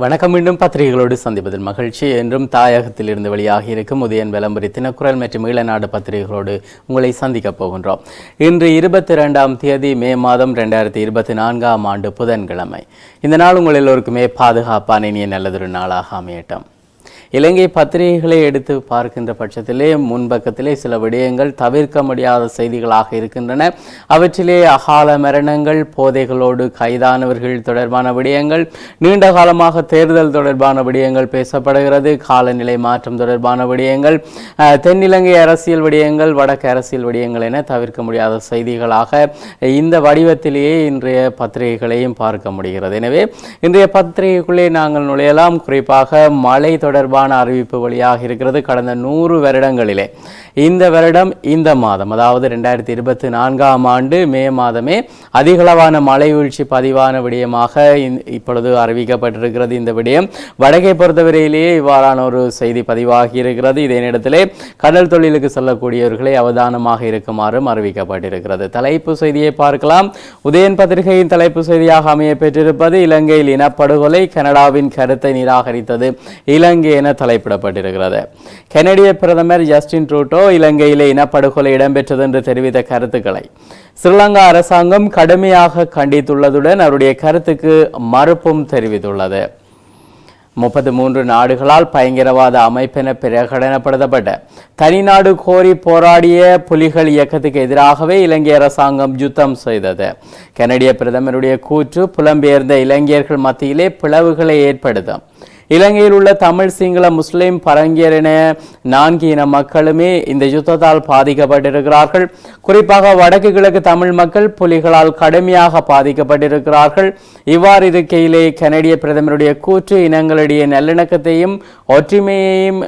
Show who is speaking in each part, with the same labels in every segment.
Speaker 1: வணக்கம். மீண்டும் பத்திரிகைகளோடு சந்திப்பதில் மகிழ்ச்சி. என்றும் தாயகத்தில் இருந்து வெளியாகி இருக்கும் உதயன் விளம்பரி தினக்குரல் மற்றும் ஈழநாடு பத்திரிகைகளோடு உங்களை சந்திக்கப் போகின்றோம். இன்று இருபத்தி இரண்டாம் தேதி மே மாதம் ரெண்டாயிரத்தி இருபத்தி நான்காம் ஆண்டு புதன்கிழமை. இந்த நாள் உங்கள் எல்லோருக்குமே பாதுகாப்பான இனிய நல்லதொரு நாளாக அமையட்டும். இலங்கை பத்திரிகைகளை எடுத்து பார்க்கின்ற பட்சத்திலே முன்பக்கத்திலே சில விடயங்கள் தவிர்க்க முடியாத செய்திகளாக இருக்கின்றன. அவற்றிலே அகால மரணங்கள் போதைகளோடு கைதானவர்கள் தொடர்பான விடயங்கள் நீண்ட காலமாக தேர்தல் தொடர்பான விடயங்கள் பேசப்படுகிறது காலநிலை மாற்றம் தொடர்பான விடயங்கள் தென்னிலங்கை அரசியல் விடயங்கள் வடக்கு அரசியல் விடயங்கள் என தவிர்க்க முடியாத செய்திகளாக இந்த வடிவத்திலேயே இன்றைய பத்திரிகைகளையும் பார்க்க முடிகிறது. எனவே இன்றைய பத்திரிகைக்குள்ளே நாங்கள் நுழையலாம். குறிப்பாக மழை தொடர்பான அறிவிப்பு வழியாக இருக்கிறது கடந்த நூறு வருடங்களிலே. இந்த வருடம் இந்த மாதம் அதாவது ரெண்டாயிரத்தி இருபத்தி நான்காம் ஆண்டு மே மாதமே அதிகளவான மழை வீழ்ச்சி பதிவான விடயமாக இப்பொழுது அறிவிக்கப்பட்டிருக்கிறது இந்த விடயம். வடக்கை பொறுத்தவரையிலேயே இவ்வாறான ஒரு செய்தி பதிவாகி இருக்கிறது. இதே நேரத்திலே கடல் தொழிலுக்கு செல்லக்கூடியவர்களை அவதானமாக இருக்குமாறும் அறிவிக்கப்பட்டிருக்கிறது. தலைப்பு செய்தியை பார்க்கலாம். உதயன் பத்திரிகையின் தலைப்பு செய்தியாக அமைய பெற்றிருப்பது இலங்கையில் இனப்படுகொலை கனடாவின் கருத்தை நிராகரித்தது. இலங்கை என என தலைப்பிடப்பட்டிருக்கிறது. கனடிய பிரதமர் ஜஸ்டின் ட்ரூட்டோ இலங்கையிலே இனப்படுகொலை இடம்பெற்றது என்று தெரிவித்த கருத்துக்களை ஸ்ரீலங்கா அரசாங்கம் கடுமையாக கண்டித்துள்ளதுடன் அவருடைய கருத்துக்கு மறுப்பும் தெரிவித்துள்ளது. முப்பத்தி மூன்று நாடுகளால் பயங்கரவாத அமைப்பென பிரகடனப்படுத்தப்பட்ட தனிநாடு கோரி போராடிய புலிகள் இயக்கத்துக்கு எதிராகவே இலங்கை அரசாங்கம் யுத்தம் செய்தது. கனடிய பிரதமருடைய கூற்று புலம்பெயர்ந்த இளைஞர்கள் மத்தியிலே பிளவுகளை ஏற்படுத்தும். இலங்கையில் உள்ள தமிழ் சிங்கள முஸ்லிம் பரங்கியர் என நான்கு இன மக்களுமே இந்த யுத்தத்தால் பாதிக்கப்பட்டிருக்கிறார்கள். குறிப்பாக வடக்கு கிழக்கு தமிழ் மக்கள் புலிகளால் கடுமையாக பாதிக்கப்பட்டிருக்கிறார்கள். இவ்வாறு இருக்கையிலே கனடிய பிரதமருடைய கூற்று இனங்களுடைய நல்லிணக்கத்தையும் ஒற்றுமையையும்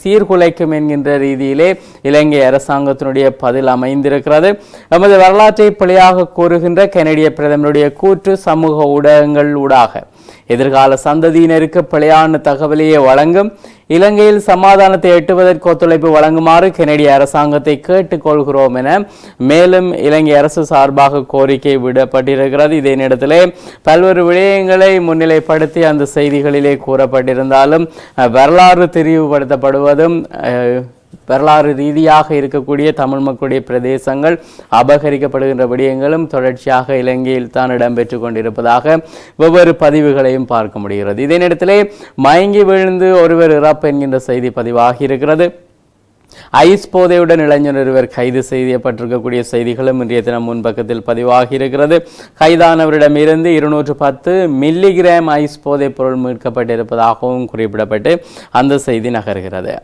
Speaker 1: சீர்குலைக்கும் என்கின்ற ரீதியிலே இலங்கை அரசாங்கத்தினுடைய பதில் அமைந்திருக்கிறது. நமது வரலாற்றை பிழையாக கூறுகின்ற கனடிய பிரதமருடைய கூற்று சமூக ஊடகங்கள் ஊடாக. எதிர்கால சந்ததியினருக்கு பிழையான தகவலையே வழங்கும் இலங்கையில் சமாதானத்தை எட்டுவதற்கு ஒத்துழைப்பு வழங்குமாறு கெனடிய அரசாங்கத்தை கேட்டுக்கொள்கிறோம் என மேலும் இலங்கை அரசு சார்பாக கோரிக்கை விடப்பட்டிருக்கிறது. இதே நேரத்திலே பல்வேறு விடயங்களை முன்னிலைப்படுத்தி அந்த செய்திகளிலே கூறப்பட்டிருந்தாலும் வரலாறு தெரிவுபடுத்தப்படுவதும் வரலாறு ரீதியாக இருக்கக்கூடிய தமிழ் மக்களுடைய பிரதேசங்கள் அபகரிக்கப்படுகின்ற விடயங்களும் தொடர்ச்சியாக இலங்கையில் தான் இடம்பெற்று கொண்டிருப்பதாக வெவ்வேறு பதிவுகளையும் பார்க்க முடிகிறது. இதே நேரத்திலே மயங்கி விழுந்து ஒருவர் இறப்பு என்கின்ற செய்தி பதிவாகி இருக்கிறது. ஐஸ் போதையுடன் இளைஞர் ஒருவர் கைது செய்யப்பட்டிருக்கக்கூடிய செய்திகளும் இன்றைய தினம் முன்பக்கத்தில் பதிவாகி இருக்கிறது கைதானவரிடமிருந்து இருநூற்று பத்து மில்லிகிராம் ஐஸ் போதைப் பொருள் மீட்கப்பட்டிருப்பதாகவும் குறிப்பிடப்பட்டு அந்த செய்தி நகர்கிறது.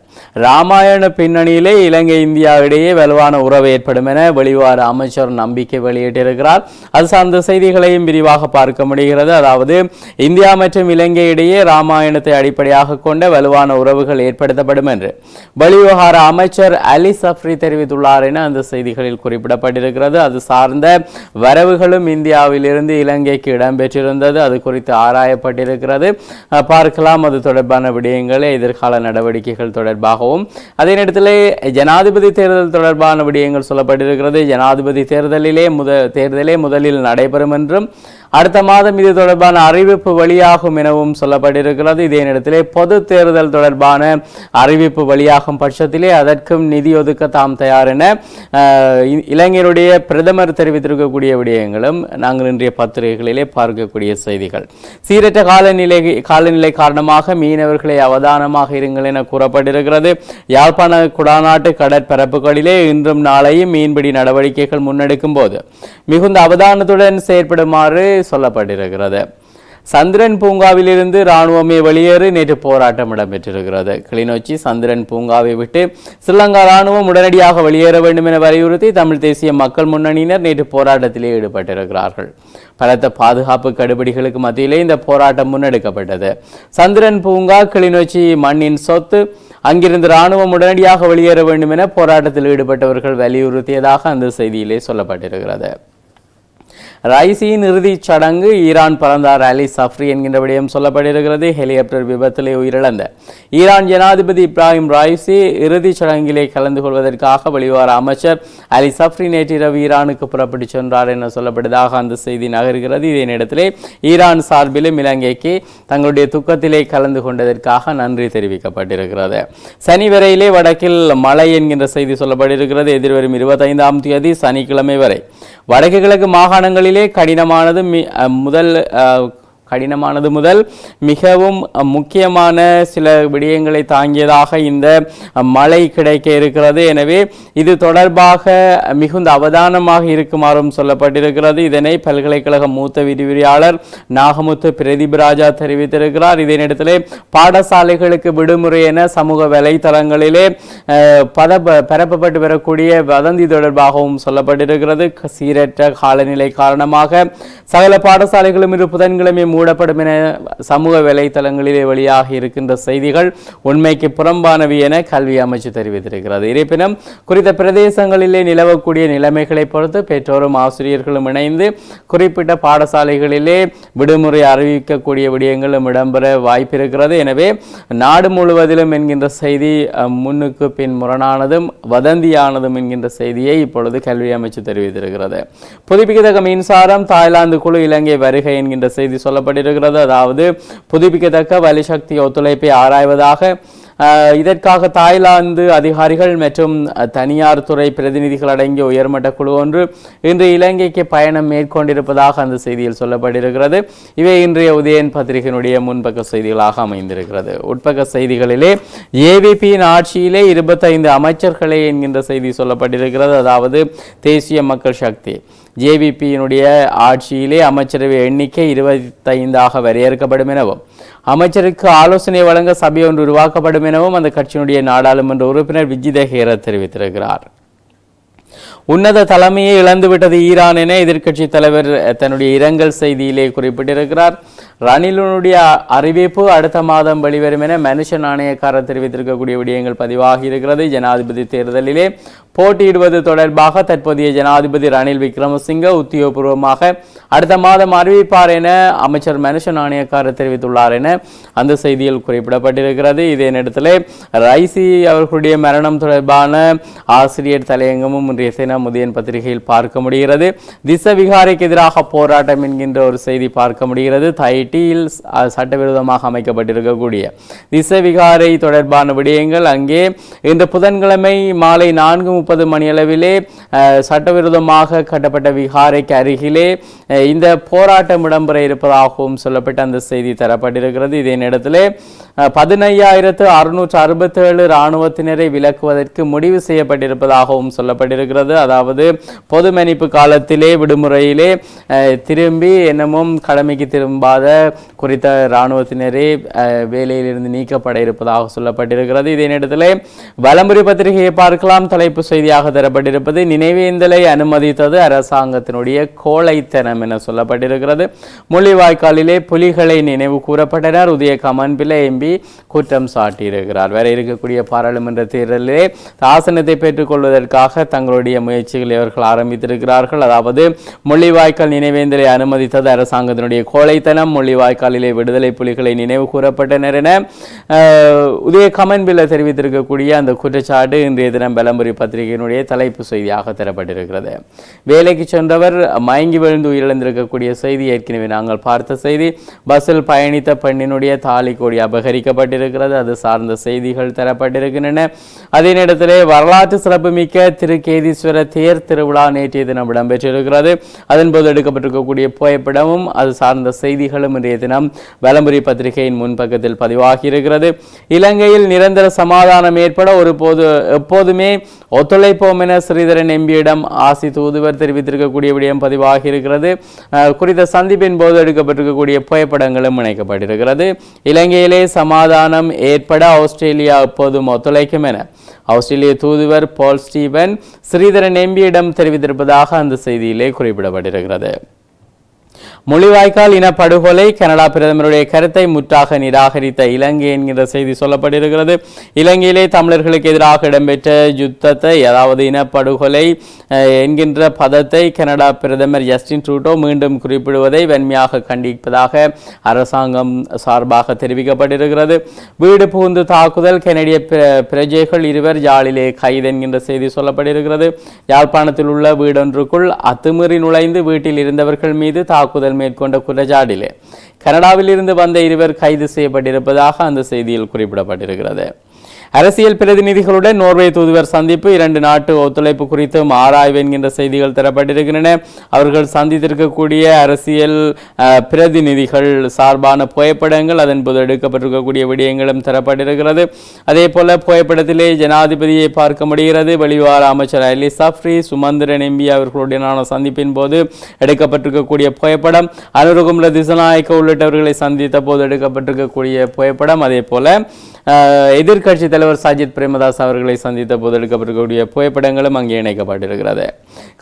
Speaker 1: ராமாயண பின்னணியிலே இலங்கை இந்தியாவிடையே வலுவான உறவு ஏற்படும் என வெளிவார அமைச்சர் நம்பிக்கை வெளியிட்டிருக்கிறார். அது சார்ந்த செய்திகளையும் விரிவாக பார்க்க முடிகிறது. அதாவது இந்தியா மற்றும் இலங்கை இடையே ராமாயணத்தை அடிப்படையாக கொண்ட வலுவான உறவுகள் ஏற்படுத்தப்படும் என்று. வெளிவிவகார அமைச்சர் அலி சஃப்ரி தெரிவித்துள்ளார் என அந்த செய்திகளில் குறிப்பிடப்பட்டிருக்கிறது. அது சார்ந்த வரவுகளும் இந்தியாவிலிருந்து இலங்கைக்கு இடம்பெற்றிருந்தது. அது குறித்து ஆராயப்பட்டிருக்கிறது. பார்க்கலாம். அது தொடர்பான விடயங்களை எதிர்கால நடவடிக்கைகள் தொடர்பாகவும் அதே நேரத்தில் ஜனாதிபதி தேர்தல் தொடர்பான விடயங்கள் சொல்லப்பட்டிருக்கிறது. ஜனாதிபதி தேர்தலிலே முத தேர்தலே முதலில் நடைபெறும் என்றும் அடுத்த மாதம் இது தொடர்பான அறிவிப்பு வெளியாகும் எனவும் சொல்லப்பட்டிருக்கிறது. இதே நேரத்திலே பொது தேர்தல் தொடர்பான அறிவிப்பு வெளியாகும் பட்சத்திலே அதற்கும் நிதி ஒதுக்க தாம் தயார் என இளைஞருடைய இ- பிரதமர் தெரிவித்திருக்கக்கூடிய விடயங்களும் நாங்கள் இன்றைய பத்திரிகைகளிலே பார்க்கக்கூடிய செய்திகள். சீரற்ற காலநிலை காலநிலை காரணமாக மீனவர்களை அவதானமாக இருங்கள் என கூறப்பட்டிருக்கிறது. யாழ்ப்பாண குடாநாட்டு கடற்பரப்புகளிலே இன்றும் நாளையும் மீன்பிடி நடவடிக்கைகள் முன்னெடுக்கும் போது மிகுந்த அவதானத்துடன் செயற்படுமாறு சொல்லப்பட்டிருக்கிறது. சந்திரன் பூங்காவிலிருந்து இராணுவமே வெளியேறி நேற்று போராட்டம் இடம்பெற்றிருக்கிறது. கிளிநொச்சி சந்திரன் பூங்காவை விட்டு ஸ்ரீலங்கா இராணுவம் உடனடியாக வெளியேற வேண்டும் என வலியுறுத்தி தமிழ் தேசிய மக்கள் முன்னணியினர் நேற்று போராட்டத்திலே ஈடுபட்டிருக்கிறார்கள். பலத்த பாதுகாப்பு கடுபிடிகளுக்கு மத்தியிலே இந்த போராட்டம் முன்னெடுக்கப்பட்டது. சந்திரன் பூங்கா கிளிநொச்சி மண்ணின் சொத்து அங்கிருந்து இராணுவம் உடனடியாக வெளியேற வேண்டும் என போராட்டத்தில் ஈடுபட்டவர்கள் வலியுறுத்தியதாக அந்த செய்தியிலே சொல்லப்பட்டிருக்கிறது. ரைசியின் இறுதிச் சடங்கு ஈரான் பறந்தார் அலி சஃப்ரி என்கின்ற விடயம் சொல்லப்பட்டிருக்கிறது. ஹெலிகாப்டர் விபத்திலே உயிரிழந்த ஈரான் ஜனாதிபதி இப்ராஹிம் ராய்சி இறுதிச் சடங்கிலே கலந்து கொள்வதற்காக வெளிவார அமைச்சர் அலி சஃப்ரி நேற்றிரவு ஈரானுக்கு புறப்பட்டு சென்றார் என சொல்லப்பட்டதாக அந்த செய்தி நகர்கிறது. இதே நேரத்திலே ஈரான் சார்பிலும் இலங்கைக்கு தங்களுடைய துக்கத்திலே கலந்து கொண்டதற்காக நன்றி தெரிவிக்கப்பட்டிருக்கிறது. சனி வரையிலே வடக்கில் மழை என்கின்ற செய்தி சொல்லப்பட்டிருக்கிறது. எதிர்வரும் இருபத்தைந்தாம் தேதி சனிக்கிழமை வரை. வடக்கு கிழக்கு மாகாணங்களில் கடினமானது மி- முதல் கடினமானது முதல். மிகவும் முக்கியமான சில விடயங்களை தாங்கியதாக இந்த மழை கிடைக்க இருக்கிறது. எனவே இது தொடர்பாக மிகுந்த அவதானமாக இருக்குமாறும் சொல்லப்பட்டிருக்கிறது. இதனை பல்கலைக்கழக மூத்த விரிவுரையாளர் நாகமுத்து பிரதீப் ராஜா தெரிவித்திருக்கிறார். இதே பாடசாலைகளுக்கு விடுமுறை என சமூக வலைத்தளங்களிலே பதப்ப பத பரப்பப்பட்டு வரக்கூடிய வதந்தி தொடர்பாகவும் சொல்லப்பட்டிருக்கிறது. க- சீரற்ற காலநிலை காரணமாக சகல பாடசாலைகளும் இரு புதன்கிழமை மூடப்படும் என சமூக வலைத்தளங்களிலே வெளியாக இருக்கின்ற செய்திகள் உண்மைக்கு புறம்பானவை என கல்வி அமைச்சு தெரிவித்திருக்கிறது. இருப்பினும் குறித்த பிரதேசங்களிலே நிலவக்கூடிய நிலைமைகளை பொறுத்து பெற்றோரும் ஆசிரியர்களும் இணைந்து குறிப்பிட்ட பாடசாலைகளிலே விடுமுறை அறிவிக்கக்கூடிய விடயங்களும் இடம்பெற வாய்ப்பிருக்கிறது. எனவே நாடு முழுவதிலும் என்கின்ற செய்தி முன்னுக்கு பின் முரணானதும் வதந்தியானதும் என்கின்ற செய்தியை இப்பொழுது கல்வி அமைச்சு தெரிவித்திருக்கிறது. புதுப்பிக்கத்தக்க மின்சாரம் தாய்லாந்து குழு இலங்கை வருகை என்கின்ற செய்தி சொல்ல சொல்லப்பட்டிருக்கிறது அதாவது புதுப்பிக்கத்தக்க வலிசக்தி ஒத்துழைப்பை ஆராய்வதாக இதற்காக தாய்லாந்து அதிகாரிகள் மற்றும் தனியார் துறை பிரதிநிதிகள் அடங்கிய உயர்மட்ட குழு ஒன்று இன்று இலங்கைக்கு பயணம் மேற்கொண்டிருப்பதாக அந்த செய்தியில் சொல்லப்பட்டிருக்கிறது இவை இன்றைய உதயன் பத்திரிகையினுடைய முன்பக்க செய்திகளாக அமைந்திருக்கிறது. உட்பக்க செய்திகளிலே ஏவிபியின் ஆட்சியிலே இருபத்தைந்து அமைச்சர்களே என்கின்ற செய்தி சொல்லப்பட்டிருக்கிறது. அதாவது தேசிய மக்கள் சக்தி. ஜேவிபியினுடைய ஆட்சியிலே அமைச்சரவை எண்ணிக்கை இருபத்தைந்தாக வரையறுக்கப்படும் எனவும் அமைச்சருக்கு ஆலோசனை வழங்க சபை ஒன்று உருவாக்கப்படும் எனவும் அந்த கட்சியினுடைய நாடாளுமன்ற உறுப்பினர் விஜித ஹேர தெரிவித்திருக்கிறார். உன்னத தலைமையை இழந்துவிட்டது ஈரான் என எதிர்க்கட்சி தலைவர் தன்னுடைய இரங்கல் செய்தியிலே குறிப்பிட்டிருக்கிறார். ரணிலுடைய அறிவிப்பு அடுத்த மாதம் வெளிவரும் என மனுஷ நாணயக்காரர் தெரிவித்திருக்கக்கூடிய விடயங்கள் பதிவாகி இருக்கிறது. ஜனாதிபதி தேர்தலிலே போட்டியிடுவது தொடர்பாக தற்போதைய ஜனாதிபதி ரணில் விக்ரமசிங்க உத்தியோகபூர்வமாக அடுத்த மாதம் அறிவிப்பார் என அமைச்சர் மனுஷ நாணயக்காரர் தெரிவித்துள்ளார் என அந்த செய்தியில் குறிப்பிடப்பட்டிருக்கிறது. இதே நேரத்தில் ரைசி அவர்களுடைய மரணம் தொடர்பான ஆசிரியர் தலையங்கமும் இன்றைய சேனா முதியன் பத்திரிகையில் பார்க்க முடிகிறது. திச விகாரிக்கு எதிராக போராட்டம் என்கின்ற ஒரு செய்தி பார்க்க முடிகிறது. தைட்டியில் சட்டவிரோதமாக அமைக்கப்பட்டிருக்கக்கூடிய திச விகாரை தொடர்பான விடயங்கள் அங்கே இந்த புதன்கிழமை மாலை நான்கு முப்பது மணியளவிலே சட்டவிரோதமாக கட்டப்பட்ட விகாரைக்கு அருகிலே இந்த போராட்டம் இடம்பெற இருப்பதாகவும் சொல்லப்பட்ட அந்த செய்தி தரப்பட்டிருக்கிறது. இதே நேரத்தில் பதினையாயிரத்து அறுநூற்று அறுபத்தேழு இராணுவத்தினரை விலக்குவதற்கு முடிவு செய்யப்பட்டிருப்பதாகவும் சொல்லப்பட்டிருக்கிறது. அதாவது பொது மன்னிப்பு காலத்திலே விடுமுறையிலே திரும்பி என்னமும் கடமைக்கு திரும்பாத குறித்த இராணுவத்தினரே வேலையிலிருந்து நீக்கப்பட இருப்பதாக சொல்லப்பட்டிருக்கிறது. இதே நேரத்திலே வலம்புரி பத்திரிகையை பார்க்கலாம். தலைப்பு செய்தியாக தரப்பட்டிருப்பது நினைவேந்தலை அனுமதித்தது அரசாங்கத்தினுடைய கோழைத்தனம் என சொல்லப்பட்டிருக்கிறது. முள்ளிவாய்க்காலிலே புலிகளை நினைவு கூறப்பட்டனர். உதய கமன் பிள்ளை எம்பி குற்றம் சாட்டியிருக்கிறார். வேற இருக்கக்கூடிய பாராளுமன்ற தேர்தலிலே ஆசனத்தை பெற்றுக்கொள்வதற்காக தங்களுடைய முயற்சிகளை அவர்கள் ஆரம்பித்திருக்கிறார்கள். அதாவது முள்ளிவாய்க்கால் நினைவேந்தலை அனுமதித்தது அரசாங்கத்தினுடைய கோழைத்தனம். முள்ளிவாய்க்காலிலே விடுதலை புலிகளை நினைவு கூறப்பட்டனர் என உதய கமன் தெரிவித்திருக்கக்கூடிய அந்த குற்றச்சாட்டு இன்றைய தினம் பலம்புரி பத்திரிகையினுடைய தலைப்பு செய்தியாக தரப்பட்டிருக்கிறது. வேலைக்கு சென்றவர் மயங்கி விழுந்து உயிரிழந்திருக்கக்கூடிய செய்தி ஏற்கனவே நாங்கள் பார்த்த செய்தி. பஸ்ஸில் பயணித்த பெண்ணினுடைய தாலி கொடி அபகரிக்கப்பட்டிருக்கிறது. அது சார்ந்த செய்திகள் தரப்பட்டிருக்கின்றன. அதே நேரத்தில் வரலாற்று சிறப்புமிக்க திருக்கேதீஸ்வர தேர் திருவிழா நேற்றைய தினம் இடம்பெற்றிருக்கிறது. அதன்போது எடுக்கப்பட்டிருக்கக்கூடிய புகைப்படமும் அது சார்ந்த செய்திகளும் இன்றைய தினம் வலம்புரி பத்திரிகையின் முன்பக்கத்தில் பதிவாகி இருக்கிறது இலங்கையில் நிரந்தர சமாதானம் ஏற்பட ஒரு போது எப்போதுமே ஒத்துழைப்போம் என ஸ்ரீதரன் எம்பியிடம் ஆசி தூதுவர் தெரிவித்திருக்கக்கூடிய விடயம் பதிவாகி இருக்கிறது குறித்த சந்திப்பின் போது எடுக்கப்பட்டிருக்கக்கூடிய புகைப்படங்களும் இணைக்கப்பட்டிருக்கிறது. இலங்கையிலே சமாதானம் ஏற்பட ஆஸ்திரேலியா எப்போதும் ஒத்துழைக்கும் என ஆஸ்திரேலிய தூதுவர் பால் ஸ்டீவன் ஸ்ரீதரன் எம்பியிடம் தெரிவித்திருப்பதாக அந்த செய்தியிலே குறிப்பிடப்பட்டிருக்கிறது. மொழிவாய்க்கால் இனப்படுகொலை கனடா பிரதமருடைய கருத்தை முற்றாக நிராகரித்த இலங்கை என்கிற செய்தி சொல்லப்பட்டிருக்கிறது. இலங்கையிலே தமிழர்களுக்கு எதிராக இடம்பெற்ற யுத்தத்தை அதாவது இனப்படுகொலை என்கின்ற பதத்தை கனடா பிரதமர் ஜஸ்டின் ட்ரூட்டோ மீண்டும் குறிப்பிடுவதை வன்மையாக கண்டிப்பதாக அரசாங்கம் சார்பாக தெரிவிக்கப்பட்டிருக்கிறது. வீடு புகுந்து தாக்குதல் கனடிய பிர- பிரஜைகள் இருவர் யாழிலே கைது என்கின்ற செய்தி சொல்லப்பட்டிருக்கிறது. யாழ்ப்பாணத்தில் உள்ள வீடொன்றுக்குள் அத்துமீறி நுழைந்து வீட்டில் இருந்தவர்கள் மீது தாக்குதல் மேற்கொண்ட குற்றச்சாட்டிலே. கனடாவில் இருந்து வந்த இருவர் கைது செய்யப்பட்டிருப்பதாக அந்த செய்தியில் குறிப்பிடப்பட்டிருக்கிறது. அரசியல் பிரதிநிதிகளுடன் நோர்வே தூதுவர் சந்திப்பு இரண்டு நாட்டு ஒத்துழைப்பு குறித்தும் ஆராய்வு என்கின்ற செய்திகள் தரப்பட்டிருக்கின்றன. அவர்கள் சந்தித்திருக்கக்கூடிய அரசியல் பிரதிநிதிகள் சார்பான புகைப்படங்கள் அதன் போது எடுக்கப்பட்டிருக்கக்கூடிய விடயங்களும் தரப்பட்டிருக்கிறது. அதே போல புகைப்படத்திலே ஜனாதிபதியை பார்க்க முடிகிறது. வெளிவார அமைச்சர் அலி சஃப்ரி சுமந்திரன் எம்பி அவர்களுடனான சந்திப்பின் போது எடுக்கப்பட்டிருக்கக்கூடிய புகைப்படம் அனுருகும்ல திசநாயக்க உள்ளிட்டவர்களை சந்தித்த போது எடுக்கப்பட்டிருக்கக்கூடிய புகைப்படம். அதே போல எதிர்கட்சி தலைவர் சாஜித் பிரேமதாஸ் அவர்களை சந்தித்த போது எடுக்கப்பட்டிருக்கக்கூடிய புகைப்படங்களும் அங்கே இணைக்கப்பட்டிருக்கிறது.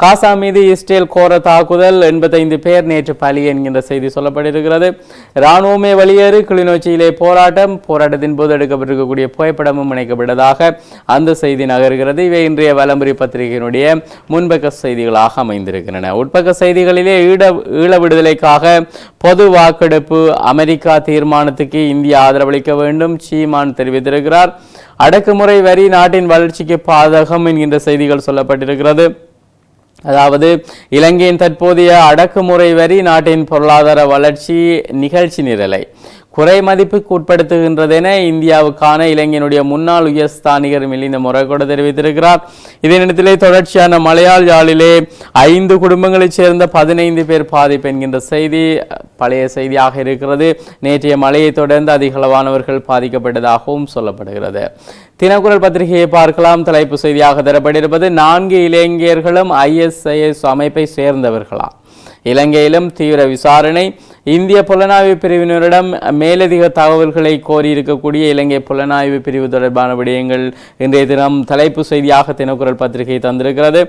Speaker 1: காசா மீது இஸ்ரேல் கோர தாக்குதல் எண்பத்தைந்து பேர் நேற்று பலி என்கின்ற செய்தி சொல்லப்பட்டிருக்கிறது. இராணுவமே வெளியேறு கிளிநொச்சியிலே போராட்டம் போராட்டத்தின் போது எடுக்கப்பட்டிருக்கக்கூடிய புகைப்படமும் இணைக்கப்பட்டதாக அந்த செய்தி நகர்கிறது. இவை இன்றைய வலம்புரி பத்திரிகையினுடைய முன்பக்க செய்திகளாக அமைந்திருக்கின்றன. உட்பக்க செய்திகளிலே ஈழ ஈழ விடுதலைக்காக பொது வாக்கெடுப்பு அமெரிக்கா தீர்மானத்துக்கு இந்தியா ஆதரவளிக்க வேண்டும் சீமான் தெரிவித்திருக்கிறார். அடக்குமுறை வரி நாட்டின் வளர்ச்சிக்கு பாதகம் என்கின்ற செய்திகள் சொல்லப்பட்டிருக்கிறது. அதாவது இலங்கையின் தற்போதைய அடக்குமுறை வரி நாட்டின் பொருளாதார வளர்ச்சி நிகழ்ச்சி நிரலை. குறை மதிப்புக்கு உட்படுத்துகின்றதென இந்தியாவுக்கான இலங்கையினுடைய முன்னாள் உயர்ஸ்தானிகர் மிலிந்த முறைகூட தெரிவித்திருக்கிறார். இதே நேரத்திலே தொடர்ச்சியான மலையாள் யாழிலே ஐந்து குடும்பங்களைச் சேர்ந்த பதினைந்து பேர் பாதிப்பு என்கின்ற செய்தி பழைய செய்தியாக இருக்கிறது. நேற்றைய மழையை தொடர்ந்து அதிகளவானவர்கள் பாதிக்கப்பட்டதாகவும் சொல்லப்படுகிறது. தினக்குரல் பத்திரிகையை பார்க்கலாம். தலைப்பு செய்தியாக தரப்பட்டிருப்பது நான்கு இளைஞர்களும் ஐஎஸ்ஐஎஸ் அமைப்பை சேர்ந்தவர்களா இலங்கையிலும் தீவிர விசாரணை இந்திய புலனாய்வு பிரிவினரிடம் மேலதிக தகவல்களை கோரியிருக்கக்கூடிய இலங்கை புலனாய்வு பிரிவு தொடர்பான விடயங்கள் இன்றைய தினம் தலைப்பு செய்தியாக தினக்குரல் பத்திரிகை தந்திருக்கிறது.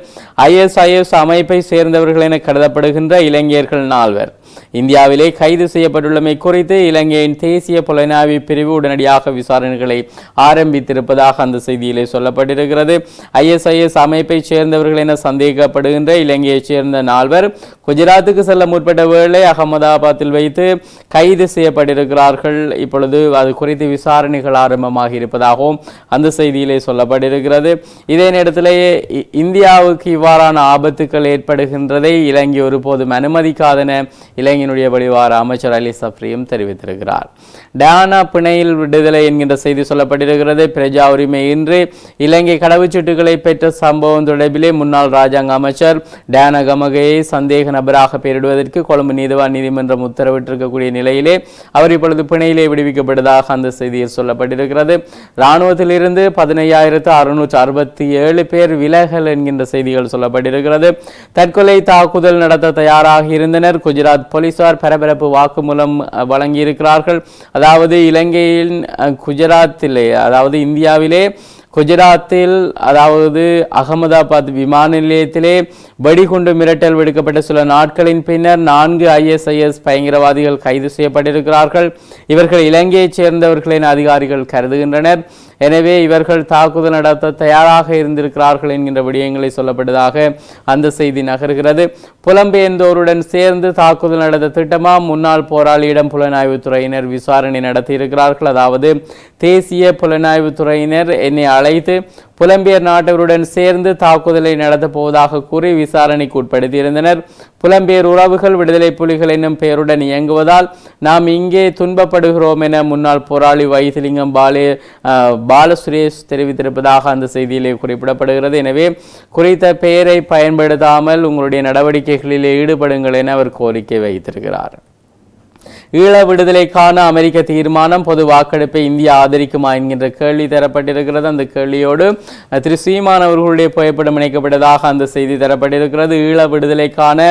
Speaker 1: ஐஎஸ்ஐஎஸ் அமைப்பை சேர்ந்தவர்கள் என கருதப்படுகின்ற இளைஞர்கள் நால்வர். இந்தியாவிலே கைது செய்யப்பட்டுள்ளமை குறித்து இலங்கையின் தேசிய புலனாய்வு பிரிவு உடனடியாக விசாரணைகளை ஆரம்பித்திருப்பதாக அந்த செய்தியிலே சொல்லப்பட்டிருக்கிறது. ஐஎஸ்ஐஎஸ் அமைப்பைச் சேர்ந்தவர்கள் என சந்தேகப்படுகின்ற இலங்கையைச் சேர்ந்த நால்வர் குஜராத்துக்கு செல்ல முற்பட்ட வேளை அகமதாபாத்தில் வைத்து கைது செய்யப்பட்டிருக்கிறார்கள். இப்பொழுது அது குறித்து விசாரணைகள் ஆரம்பமாக இருப்பதாகவும் அந்த செய்தியிலே சொல்லப்பட்டிருக்கிறது. இதே நேரத்திலேயே இந்தியாவுக்கு இவ்வாறான ஆபத்துக்கள் ஏற்படுகின்றதை இலங்கை ஒருபோதும் அனுமதிக்காதென இளைஞனுடைய வழிவார அமைச்சர் அலி சப்ரியும் தெரிவித்திருக்கிறார். டயானா பிணையில் விடுதலை என்கின்ற செய்தி சொல்லப்பட்டிருக்கிறது. பிரஜா உரிமை இன்று இலங்கை கடவுச்சீட்டுகளை பெற்ற சம்பவம் தொடர்பிலே முன்னாள் ராஜாங்க அமைச்சர் டயானா கமகையை சந்தேக நபராக பெயரிடுவதற்கு கொழும்பு நீதிவான் நீதிமன்றம் உத்தரவிட்டிருக்கக்கூடிய நிலையிலே அவர் இப்பொழுது பிணையிலே விடுவிக்கப்பட்டதாக அந்த செய்தியில் சொல்லப்பட்டிருக்கிறது. இராணுவத்திலிருந்து பதினையாயிரத்து அறுநூற்று அறுபத்தி ஏழு பேர் விலகல் என்கின்ற செய்திகள் சொல்லப்பட்டிருக்கிறது. தற்கொலை தாக்குதல் நடத்த தயாராக இருந்தனர். குஜராத் போலீசார் பரபரப்பு வாக்குமூலம் வழங்கியிருக்கிறார்கள். அதாவது இலங்கையின் குஜராத்திலே அதாவது இந்தியாவிலே குஜராத்தில் அதாவது அகமதாபாத் விமான நிலையத்திலே வெடிகுண்டு மிரட்டல் விடுக்கப்பட்ட சில நாட்களின் பின்னர் நான்கு ஐஎஸ்ஐஎஸ் பயங்கரவாதிகள் கைது செய்யப்பட்டிருக்கிறார்கள். இவர்கள் இலங்கையைச் சேர்ந்தவர்கள் என அதிகாரிகள் கருதுகின்றனர். எனவே இவர்கள் தாக்குதல் நடத்த தயாராக இருந்திருக்கிறார்கள் என்கின்ற விடயங்களை சொல்லப்பட்டதாக அந்த செய்தி நகர்கிறது. புலம்பெயர்ந்தோருடன் சேர்ந்து தாக்குதல் நடத்த திட்டமா? முன்னாள் போராளியிடம் புலனாய்வுத் துறையினர் விசாரணை நடத்தியிருக்கிறார்கள். அதாவது தேசிய புலனாய்வுத் துறையினர் என்னை அழைத்து புலம்பெயர் நாட்டவருடன் சேர்ந்து தாக்குதலை நடத்தப் போவதாக கூறி விசாரணைக்கு உட்படுத்தியிருந்தனர். புலம்பெயர் உறவுகள் விடுதலை புலிகள் என்னும் பெயருடன் இயங்குவதால் நாம் இங்கே துன்பப்படுகிறோம் என முன்னாள் போராளி வைத்திலிங்கம் பாலே பாலசுரேஷ் தெரிவித்திருப்பதாக அந்த செய்தியிலே குறிப்பிடப்படுகிறது. எனவே குறித்த பெயரை பயன்படுத்தாமல் உங்களுடைய நடவடிக்கைகளிலே ஈடுபடுங்கள் என அவர் கோரிக்கை வைத்திருக்கிறார். ஈழ விடுதலைக்கான அமெரிக்க தீர்மானம் பொது வாக்கெடுப்பை இந்தியா ஆதரிக்குமா என்கின்ற கேள்வி தரப்பட்டிருக்கிறது. அந்த கேள்வியோடு திரு சீமான் அவர்களுடைய புகைப்படம் இணைக்கப்பட்டதாக அந்த செய்தி தரப்பட்டிருக்கிறது. ஈழ விடுதலைக்கான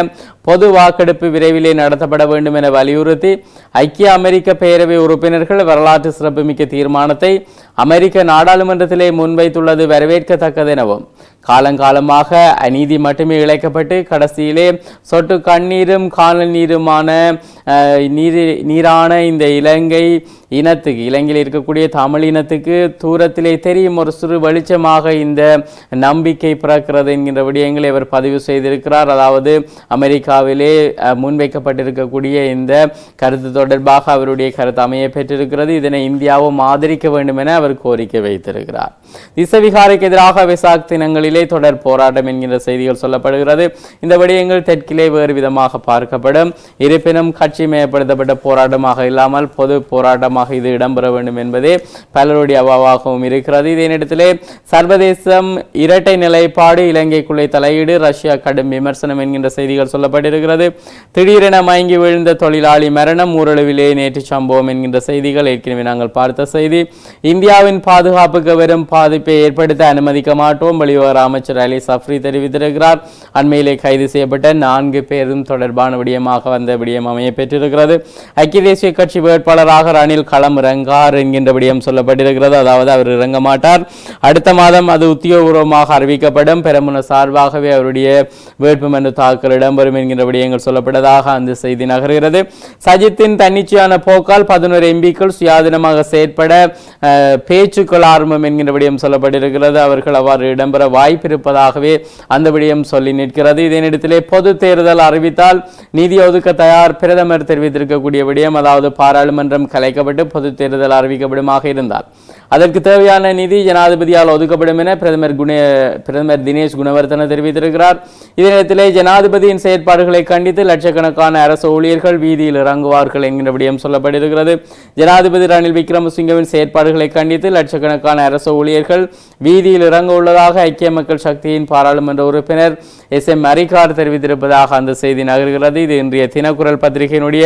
Speaker 1: பொது வாக்கெடுப்பு விரைவிலே நடத்தப்பட வேண்டும் என வலியுறுத்தி ஐக்கிய அமெரிக்க பேரவை உறுப்பினர்கள் வரலாற்று சிறப்புமிக்க தீர்மானத்தை அமெரிக்க நாடாளுமன்றத்திலே முன்வைத்துள்ளது வரவேற்கத்தக்கது எனவும் காலங்காலமாக அநீதி மட்டுமே இழைக்கப்பட்டு கடைசியிலே சொட்டு கண்ணீரும் காணல் நீருமான அஹ், நீர் நீரான இந்த இலங்கை இனத்துக்கு இலங்கையில் இருக்கக்கூடிய தமிழ் இனத்துக்கு தூரத்திலே தெரியும் ஒரு சிறு வெளிச்சமாக இந்த நம்பிக்கை பிறக்கிறது என்கின்ற விடயங்களை இவர் பதிவு செய்திருக்கிறார். அதாவது அமெரிக்காவிலே முன்வைக்கப்பட்டிருக்கக்கூடிய இந்த கருத்து தொடர்பாக அவருடைய கருத்து அமைய பெற்றிருக்கிறது. இதனை இந்தியாவும் ஆதரிக்க வேண்டும் என அவர் கோரிக்கை வைத்திருக்கிறார். திசவிகாரைக்கு எதிராக விசாக் தினங்களிலே தொடர் போராட்டம் என்கின்ற செய்திகள் சொல்லப்படுகிறது. இந்த விடயங்கள் தெற்கிலே வேறு விதமாக பார்க்கப்படும். இருப்பினும் கட்சி மேம்படுத்தப்பட்ட போராட்டமாக இல்லாமல் பொது போராட்டமாக இது இடம்பெற வேண்டும் என்பதே பலருடைய அவாவாகவும் இருக்கிறது. இதே நேரத்திலே சர்வதேசம் இரட்டை நிலைப்பாடு இலங்கைக்குள்ளே தலையீடு. ரஷ்யா கடும் விமர்சனம் என்கின்ற செய்திகள் சொல்லப்பட்டிருக்கிறது. திடீரென மயங்கி விழுந்த தொழிலாளி மரணம். ஊரளவிலே நேற்று சம்பவம் என்கின்ற செய்திகள். ஏற்கனவே நாங்கள் பார்த்த செய்தி. இந்தியாவின் பாதுகாப்புக்கு வரும் பாதிப்பை ஏற்படுத்த அனுமதிக்க மாட்டோம். வெளிவர அமைச்சர் அலி சஃப்ரி தெரிவித்திருக்கிறார். அண்மையிலே கைது செய்யப்பட்ட நான்கு பேரும் தொடர்பான விடயமாக வந்த விடயம் அமைய பெற்றிருக்கிறது ஐக்கிய தேசிய கட்சி வேட்பாளராக ரணில் களம் இறங்கார் என்கின்ற விடயம் சொல்லப்பட்டிருக்கிறது. அதாவது அவர் இறங்க மாட்டார். அடுத்த மாதம் அது உத்தியோகபூர்வமாக அறிவிக்கப்படும். பெரமுன சார்பாகவே அவருடைய வேட்புமனு தாக்கல் இடம்பெறும் என்கின்ற விடயங்கள் சொல்லப்பட்டதாக அந்த செய்தி நகர்கிறது. சஜித்தின் தன்னிச்சையான போக்கால் பதினோரு எம்பிக்கள் சுயாதீனமாக செயற்பட பேச்சுக்கள் ஆரம்பம் என்கின்ற விடயம் சொல்லப்பட்டிருக்கிறது. அவர்கள் அவ்வாறு இடம்பெற வாய்ப்பு இருப்பதாகவே அந்த விடயம் சொல்லி நிற்கிறது. இதனிடத்திலே பொது தேர்தல் அறிவித்தால் நிதி ஒதுக்க தயார் பிரதமர் தெரிவித்திருக்கக்கூடிய விடயம் அதாவது பாராளுமன்றம் கலைக்கப்பட்ட பொது தேர்தல் அறிவிக்கப்படுமாக இருந்தால் அதற்கு தேவையான நிதி ஜனாதிபதியால் ஒதுக்கப்படும் என பிரதமர் குண பிரதமர் தினேஷ் குணவர்தன தெரிவித்திருக்கிறார். இதே நேரத்திலே ஜனாதிபதியின் செயற்பாடுகளை கண்டித்து லட்சக்கணக்கான அரசு ஊழியர்கள் வீதியில் இறங்குவார்கள் என்கிற விடயம் சொல்லப்பட்டிருக்கிறது ஜனாதிபதி ரணில் விக்ரமசிங்கவின் செயற்பாடுகளை கண்டித்து லட்சக்கணக்கான அரசு ஊழியர்கள் வீதியில் இறங்க உள்ளதாக ஐக்கிய மக்கள் சக்தியின் பாராளுமன்ற உறுப்பினர் எஸ் எம் அரிகார் தெரிவித்திருப்பதாக அந்த செய்தி நகர்கிறது. இது இன்றைய தினக்குரல் பத்திரிகையினுடைய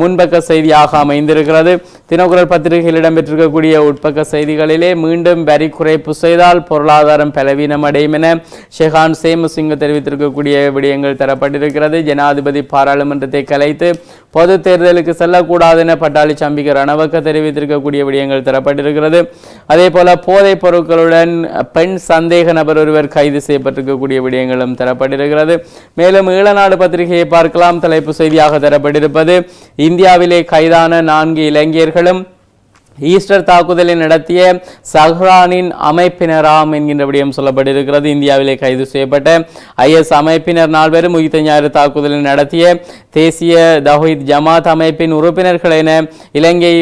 Speaker 1: முன்பக்க செய்தியாக அமைந்திருக்கிறது. தினக்குரல் பத்திரிகையில் இடம்பெற்றிருக்கக்கூடிய உட்பக்க செய்தி செய்திகளிலே மீண்டும் வரி குறைப்பு செய்தால் பொருளாதாரம் பலவீனமடையும் என ஷெஹான் சேமசிங்க தெரிவித்திருக்கக்கூடிய விடயங்கள் தரப்பட்டிருக்கிறது. ஜனாதிபதி பாராளுமன்றத்தை கலைத்து பொது தேர்தலுக்கு செல்லக்கூடாது என பட்டாளி சம்பிக்க ரணவக்க தெரிவித்திருக்கக்கூடிய விடயங்கள் தரப்பட்டிருக்கிறது. அதே போல போதைப் பொருட்களுடன் பெண் சந்தேக நபர் ஒருவர் கைது செய்யப்பட்டிருக்கக்கூடிய விடயங்களும் தரப்பட்டிருக்கிறது. மேலும் ஈழநாடு பத்திரிகையை பார்க்கலாம். தலைப்பு செய்தியாக தரப்பட்டிருப்பது இந்தியாவிலே கைதான நான்கு இளைஞர்களும் ஈஸ்டர் தாக்குதலை நடத்திய சஹ்ரானின் அமைப்பினராம் என்கின்ற விடயம் சொல்லப்பட்டிருக்கிறது. இந்தியாவிலே கைது செய்யப்பட்ட ஐஎஸ் அமைப்பினர் நால்வரும் உயிர்த்த ஞாயிறு தாக்குதலை நடத்திய தேசிய தஹீத் ஜமாத் அமைப்பின் உறுப்பினர்கள் என இலங்கை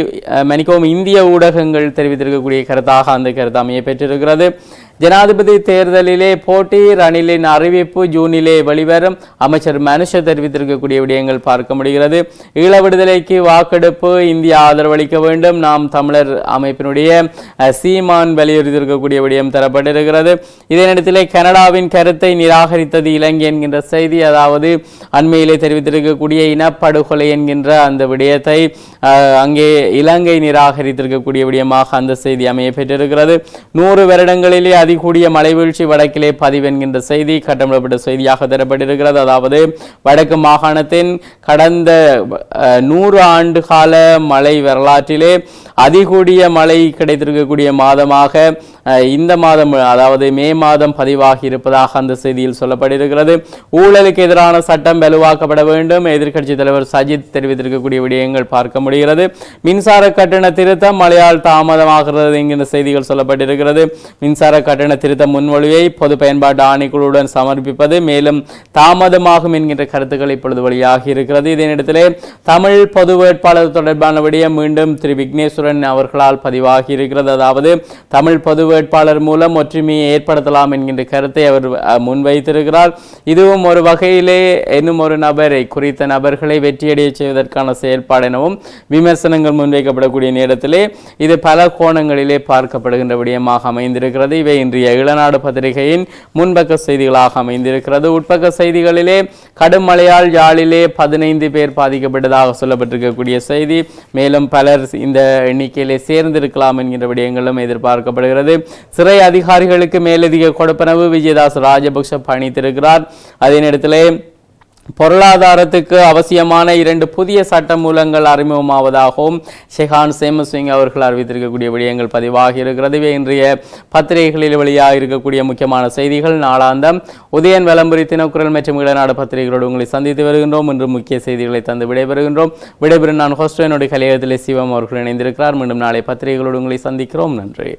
Speaker 1: மணிக்கவும் இந்திய ஊடகங்கள் தெரிவித்திருக்கக்கூடிய கருத்தாக அந்த கருத்து அமைய பெற்றிருக்கிறது ஜனாதிபதி தேர்தலிலே போட்டி ரணிலின் அறிவிப்பு ஜூனிலே வெளிவரும். அமைச்சர் மனுஷ தெரிவித்திருக்கக்கூடிய விடயங்கள் பார்க்க முடிகிறது. ஈழ விடுதலைக்கு வாக்கெடுப்பு இந்தியா ஆதரவளிக்க வேண்டும். நாம் தமிழர் அமைப்பினுடைய சீமான் வலியுறுத்தியிருக்கக்கூடிய விடயம் தரப்பட்டிருக்கிறது. இதே நேரத்திலே கனடாவின் கருத்தை நிராகரித்தது இலங்கை என்கின்ற செய்தி அதாவது அண்மையிலே தெரிவித்திருக்கக்கூடிய இனப்படுகொலை என்கின்ற அந்த விடயத்தை அங்கே இலங்கை நிராகரித்திருக்கக்கூடிய விடயமாக அந்த செய்தி அமைய பெற்றிருக்கிறது நூறு வருடங்களிலே அதிகூடிய மழை வீழ்ச்சி வடக்கிலே பதிவு என்கின்ற செய்தி கட்டமிடப்பட்ட செய்தியாக தரப்பட்டிருக்கிறது. அதாவது வடக்கு மாகாணத்தின் கடந்த நூறு ஆண்டு கால மழை வரலாற்றிலே அதிகூடிய மழை கிடைத்திருக்கக்கூடிய மாதமாக இந்த மாதம் அதாவது மே மாதம் பதிவாகி இருப்பதாக அந்த செய்தியில் சொல்லப்பட்டிருக்கிறது. ஊழலுக்கு எதிரான சட்டம் வலுவாக்கப்பட வேண்டும். எதிர்க்கட்சி தலைவர் சஜித் தெரிவித்திருக்கக்கூடிய விடயங்கள் பார்க்க முடிகிறது. மின்சார கட்டண திருத்தம் மழையால் தாமதமாகிறது என்கின்ற செய்திகள் சொல்லப்பட்டிருக்கிறது. மின்சார கட்டண திருத்த முன்மொழிவை பொது பயன்பாட்டு ஆணைக்குழுவுடன் சமர்ப்பிப்பது மேலும் தாமதமாகும் என்கின்ற கருத்துக்கள் இப்பொழுது வழியாகி இருக்கிறது. இதனிடத்திலே தமிழ் பொது வேட்பாளர் தொடர்பான விடயம் மீண்டும் திரு விக்னேஸ்வரன் அவர்களால் பதிவாகி இருக்கிறது. அதாவது தமிழ் பொது வேட்பாளர் மூலம் ஒற்றுமையை ஏற்படுத்தலாம் என்கின்ற கருத்தை அவர் முன்வைத்திருக்கிறார். இதுவும் ஒரு வகையிலே இன்னும் ஒரு நபரை குறித்த நபர்களை வெற்றியடைய செய்வதற்கான செயல்பாடு எனவும் விமர்சனங்கள் முன்வைக்கப்படக்கூடிய நேரத்திலே இது பல கோணங்களிலே பார்க்கப்படுகின்ற விடயமாக அமைந்திருக்கிறது. இவை இன்றைய இளநாடு பத்திரிகையின் முன்பக்க செய்திகளாக அமைந்திருக்கிறது. உட்பக்க செய்திகளிலே கடும் மழையால் யாழிலே பதினைந்து பேர் பாதிக்கப்பட்டதாக சொல்லப்பட்டிருக்கக்கூடிய செய்தி. மேலும் பலர் இந்த எண்ணிக்கையிலே சேர்ந்திருக்கலாம் என்கின்ற விடயங்களும் எதிர்பார்க்கப்படுகிறது. சிறை அதிகாரிகளுக்கு மேலதிக கொடுப்பனவு விஜயதாஸ் ராஜபக்ஷ பணித்திருக்கிறார். அதே நேரத்திலே பொருளாதாரத்துக்கு அவசியமான இரண்டு புதிய சட்ட மூலங்கள் அறிமுகமாவதாகவும் ஷெஹான் சேமசிங் அவர்கள் அறிவித்திருக்கக்கூடிய விடயங்கள் பதிவாகி இருக்கிறது. இன்றைய பத்திரிகைகளில் வெளியாக இருக்கக்கூடிய முக்கியமான செய்திகள். நாளாந்தம் உதயன் விளம்பரி தினக்குரல் மற்றும் இளநாடு பத்திரிகைகளோடு உங்களை சந்தித்து வருகின்றோம். இன்று முக்கிய செய்திகளை தந்து விடைபெறுகின்றோம். விடைபெறும் நான் ஹோஸ்டனுடைய கலையகத்தில் சிவம் அவர்கள் இணைந்திருக்கிறார். மீண்டும் நாளை பத்திரிகைகளோடு உங்களை சந்திக்கிறோம். நன்றி.